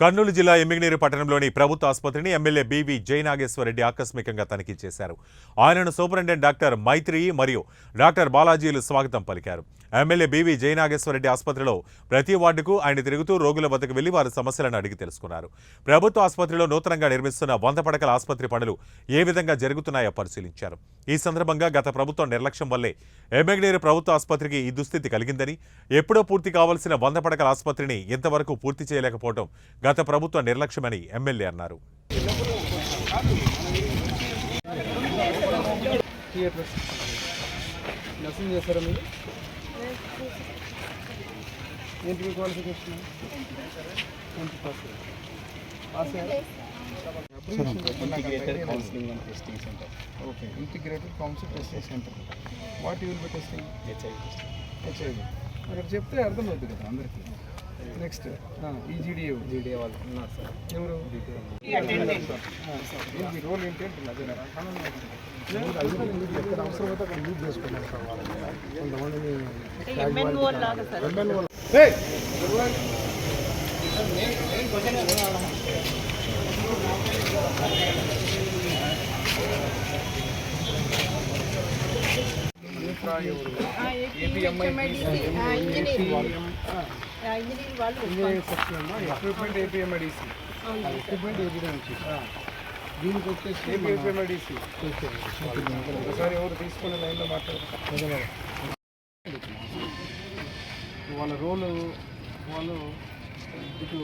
కర్నూలు జిల్లా ఎమ్మిగనీరు పట్టణంలోని ప్రభుత్వ ఆసుపత్రిని ఎమ్మెల్యే బీవీ జయనాగేశ్వరరెడ్డి ఆకస్మికంగా తనిఖీ చేశారు. ఆయనను సూపరింటెండెంట్ డాక్టర్ మైత్రి మరియు డాక్టర్ బాలాజీలు స్వాగతం పలికారు. ఎమ్మెల్యే బీవీ జయనాగేశ్వరరెడ్డి ఆసుపత్రిలో ప్రతి వార్డుకు ఆయన తిరుగుతూ రోగుల వద్దకు వెళ్ళి వారి సమస్యలను అడిగి తెలుసుకున్నారు. ప్రభుత్వ ఆసుపత్రిలో నూతనంగా నిర్మిస్తున్న వంద పడకల ఆసుపత్రి పనులు ఏ విధంగా జరుగుతున్నాయో పరిశీలించారు. ఈ సందర్భంగా గత ప్రభుత్వం నిర్లక్ష్యం వల్లే ఎమ్మెగనీరు ప్రభుత్వ ఆసుపత్రికి ఈ దుస్థితి కలిగిందని ఎప్పుడో పూర్తి కావాల్సిన వంద పడకల ఆసుపత్రిని ఇంతవరకు పూర్తి చేయలేకపోవడం గత ప్రభుత్వ నిర్లక్ష్యమని ఎమ్మెల్యే అన్నారు. థియేటర్ నర్సింగ్ చేస్తారా మీరు ఏంటి qualification pass Integrated Counseling and Testing Center, okay integrated council testing centre what you will be testing HIV testing. HIV అక్కడ చెప్తే అర్థమవుతుంది కదా అందరికీ. నెక్స్ట్ ఈజీడిఏ GDA వాళ్ళు. ఉన్నారు సార్. ఎవరు? ఏంటి రోల్ ఏంటి అక్కడ యూజ్ చేసుకున్నాం సార్ వాళ్ళని కొంతమందిని ఎక్విప్మెంట్ ఏపీఎంఐడిసి ఎక్విప్మెంట్ ఏపీఎండిసి దీనికి వచ్చేసి ఏపీఎంఐడిసి ఒకసారి ఎవరు తీసుకుని లైన్లో మాట్లాడతారు వాళ్ళ రోలు వాళ్ళు ఇటు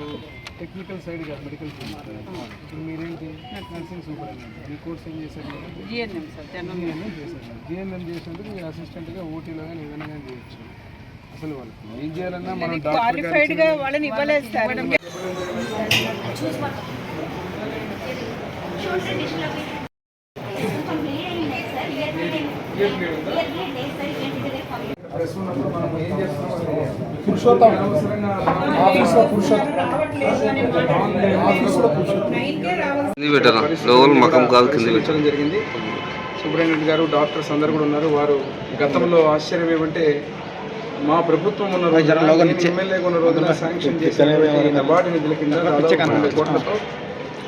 టెక్నికల్ సైడ్ కాదు మెడికల్ ఫీల్డ్ ఇప్పుడు మీరేంటి? నర్సింగ్ సూపరింటెండెంట్ మీ కోర్స్ ఏం చేశారు? జిఎన్ఎం సార్ జిఎన్ఎం చేశారు. జిఎన్ఎం చేసినందుకు మీరు అసిస్టెంట్గా ఓటీలో కానీ ఏదైనా కానీ చేయొచ్చు. అసలు వాళ్ళు ఏం చేయాలన్నా మనం డాక్టర్ క్వాలిఫైడ్గా వాళ్ళని ఇవ్వలేదు సార్ ప్రెస్ ఉన్నప్పుడు మనం ఏం చేస్తున్నాం పురుషోత్తం. ఆఫీస్లో పురుషోత్తం. ఆఫీస్లో పురుషోత్తం. కింది పెట్టరా? లోపల మకం కాదు కింది పెట్టు. పెట్టడం జరిగింది. సుబ్రహ్మణ్యం గారు డాక్టర్స్ అందరు కూడా ఉన్నారు. వారు గతంలో ఆశ్చర్యం ఏమంటే మా ప్రభుత్వం ఉన్న రోజున నేను ఎమ్మెల్యేగా ఉన్న రోజున శాంక్షన్ చేసిన నబార్డు నిధుల కింద కోట్లతో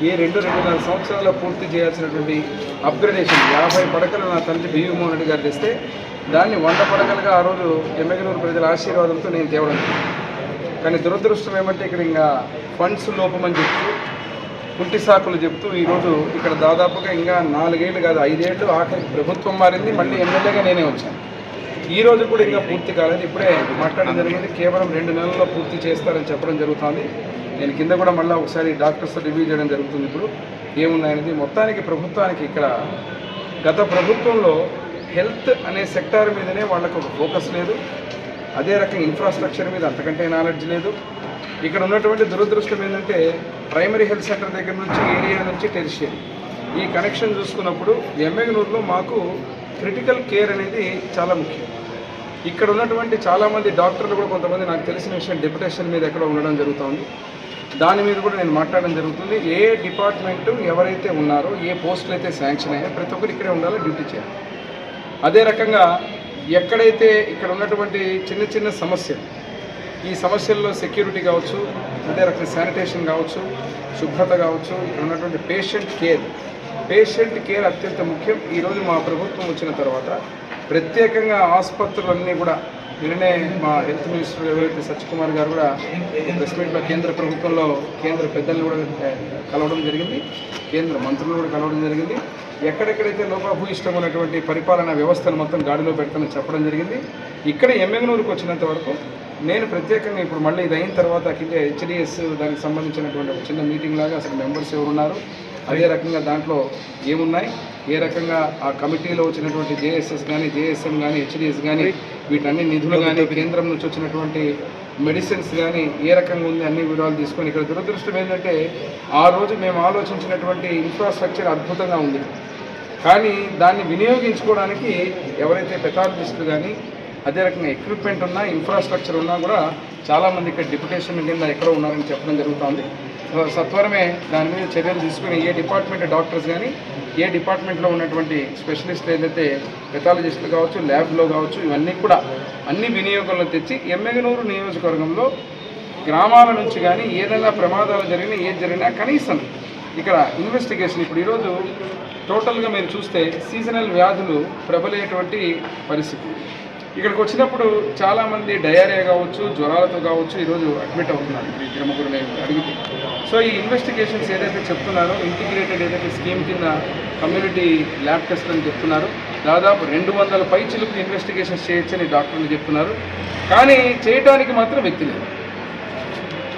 ఏ రెండు రెండున్నర సంవత్సరాల్లో పూర్తి చేయాల్సినటువంటి అప్గ్రేడేషన్ యాభై పడకలు నా తండ్రి భీమోహన్ రెడ్డి గారు తెస్తే దాన్ని వంద పడకలుగా ఆ రోజు ఎమ్మెగనూరు ప్రజల ఆశీర్వాదంతో నేను తేవడం కానీ దురదృష్టం ఏమంటే ఇక్కడ ఇంకా ఫండ్స్ లోపమని చెప్తూ కుంటి సాకులు చెప్తూ ఈరోజు ఇక్కడ దాదాపుగా ఇంకా నాలుగేళ్ళు కాదు ఐదేళ్ళు ఆఖరికి ప్రభుత్వం మారింది మళ్ళీ ఎమ్మెల్యేగా నేనే వచ్చాను. ఈ రోజు కూడా ఇంకా పూర్తి కాలేదు. ఇప్పుడే మాట్లాడడం జరిగింది కేవలం రెండు నెలల్లో పూర్తి చేస్తారని చెప్పడం జరుగుతుంది. నేను కింద కూడా మళ్ళీ ఒకసారి డాక్టర్స్తో రివ్యూ చేయడం జరుగుతుంది ఇప్పుడు. ఏమున్నాయనేది మొత్తానికి ప్రభుత్వానికి ఇక్కడ గత ప్రభుత్వంలో హెల్త్ అనే సెక్టార్ మీదనే వాళ్ళకు ఒక ఫోకస్ లేదు. అదే రకంగా ఇన్ఫ్రాస్ట్రక్చర్ మీద అంతకంటే నాలెడ్జ్ లేదు. ఇక్కడ ఉన్నటువంటి దురదృష్టం ఏంటంటే ప్రైమరీ హెల్త్ సెంటర్ దగ్గర నుంచి ఏరియా నుంచి టెరిషియరీ. ఈ కనెక్షన్ చూసుకున్నప్పుడు ఎమ్మెగనూరులో మాకు క్రిటికల్ కేర్ అనేది చాలా ముఖ్యం. ఇక్కడ ఉన్నటువంటి చాలామంది డాక్టర్లు కూడా కొంతమంది నాకు తెలిసిన విషయం డిప్యుటేషన్ మీద ఎక్కడ ఉండడం జరుగుతుంది. దాని మీద కూడా నేను మాట్లాడడం జరుగుతుంది. ఏ డిపార్ట్మెంటు ఎవరైతే ఉన్నారో ఏ పోస్టులు అయితే శాంక్షన్ అయ్యాయో ప్రతి ఒక్కరు ఇక్కడే ఉండాలో డ్యూటీ చేయాలి. అదే రకంగా ఎక్కడైతే ఇక్కడ ఉన్నటువంటి చిన్న చిన్న సమస్యలు ఈ సమస్యల్లో సెక్యూరిటీ కావచ్చు అదే రకంగా శానిటేషన్ కావచ్చు శుభ్రత కావచ్చు ఇక్కడ ఉన్నటువంటి పేషెంట్ కేర్. పేషెంట్ కేర్ అత్యంత ముఖ్యం. ఈరోజు మా ప్రభుత్వం వచ్చిన తర్వాత ప్రత్యేకంగా ఆసుపత్రులన్నీ కూడా నిన్ననే మా హెల్త్ మినిస్టర్ ఎవరైతే సత్యకుమార్ గారు కూడా ప్రెస్ మీట్లో కేంద్ర ప్రభుత్వంలో కేంద్ర పెద్దల్ని కూడా కలవడం జరిగింది. కేంద్ర మంత్రులను కూడా కలవడం జరిగింది. ఎక్కడెక్కడైతే లోపభూయిష్టం ఉన్నటువంటి పరిపాలనా వ్యవస్థను మొత్తం గాడిలో పెడతానని చెప్పడం జరిగింది. ఇక్కడ ఎమ్మెగనూరుకు వచ్చినంత వరకు నేను ప్రత్యేకంగా ఇప్పుడు మళ్ళీ ఇది అయిన తర్వాత కింద హెచ్డిఎస్ దానికి సంబంధించినటువంటి ఒక చిన్న మీటింగ్ లాగా అసలు మెంబర్స్ ఎవరు ఉన్నారు అదే రకంగా దాంట్లో ఏమున్నాయి? ఏ రకంగా ఆ కమిటీలో వచ్చినటువంటి జేఎస్ఎస్ కానీ జేఎస్ఎం కానీ హెచ్డిఎస్ కానీ వీటన్ని నిధులు కానీ కేంద్రం నుంచి వచ్చినటువంటి మెడిసిన్స్ కానీ ఏ రకంగా ఉంది అన్ని వివరాలు తీసుకొని ఇక్కడ దురదృష్టం ఏంటంటే ఆ రోజు మేము ఆలోచించినటువంటి ఇన్ఫ్రాస్ట్రక్చర్ అద్భుతంగా ఉంది. కానీ దాన్ని వినియోగించుకోవడానికి ఎవరైతే పెథాలజిస్టులు కానీ అదే రకంగా ఎక్విప్మెంట్ ఉన్నా ఇన్ఫ్రాస్ట్రక్చర్ ఉన్నా కూడా చాలామంది ఇక్కడ డిప్యుటేషన్ కింద ఎక్కడో ఉన్నారని చెప్పడం జరుగుతుంది. సత్వరమే దాని మీద చర్యలు తీసుకుని ఏ డిపార్ట్మెంట్ డాక్టర్స్ కానీ ఏ డిపార్ట్మెంట్లో ఉన్నటువంటి స్పెషలిస్టులు ఏదైతే పెథాలజిస్టులు కావచ్చు ల్యాబ్లో కావచ్చు ఇవన్నీ కూడా అన్ని వినియోగంలో తెచ్చి ఎమ్మెగనూరు నియోజకవర్గంలో గ్రామాల నుంచి కానీ ఏదైనా ప్రమాదాలు జరిగినా ఏది జరిగినా కనీసం ఇక్కడ ఇన్వెస్టిగేషన్ ఇప్పుడు ఈరోజు టోటల్గా మీరు చూస్తే సీజనల్ వ్యాధులు ప్రబలేటువంటి పరిస్థితి. ఇక్కడికి వచ్చినప్పుడు చాలామంది డయారియా కావచ్చు జ్వరాలతో కావచ్చు ఈరోజు అడ్మిట్ అవుతున్నారు. ఈ ఇద్దరు నేను అడిగితే. సో ఈ ఇన్వెస్టిగేషన్స్ ఏదైతే చెప్తున్నారో ఇంటిగ్రేటెడ్ ఏదైతే స్కీమ్ కింద కమ్యూనిటీ ల్యాబ్ టెస్ట్ అని చెప్తున్నారు దాదాపు రెండు వందల పై చిలుకు ఇన్వెస్టిగేషన్స్ చేయొచ్చని డాక్టర్లు చెప్తున్నారు. కానీ చేయడానికి మాత్రం వ్యక్తి లేదు.